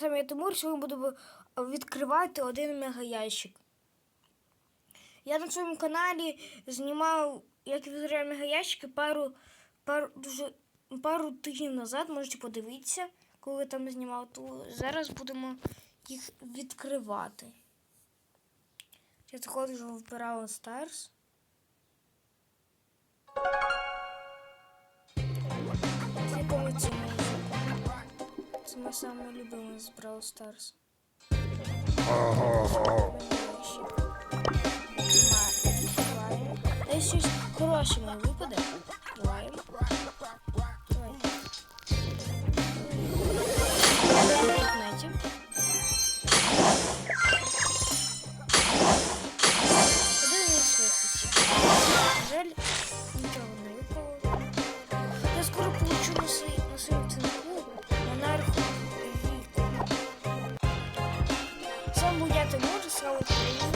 Саме я Тимур, сьогодні буду відкривати один мегаящик. Я на своєму каналі знімав, як відкриваю мегаящики пару, пару, дуже, пару тижнів назад. Можете подивитися, коли я там знімав. То зараз будемо їх відкривати. Я заходжу в Brawl Stars. Це моя саме любима з Brawl Stars. Відкриваємо. Десь щось хороше мені випаде. Відкриваємо. Давай. В інтернеті. Подивимось швидкість. На жаль, віку. Сам я Тимур, слава Україні.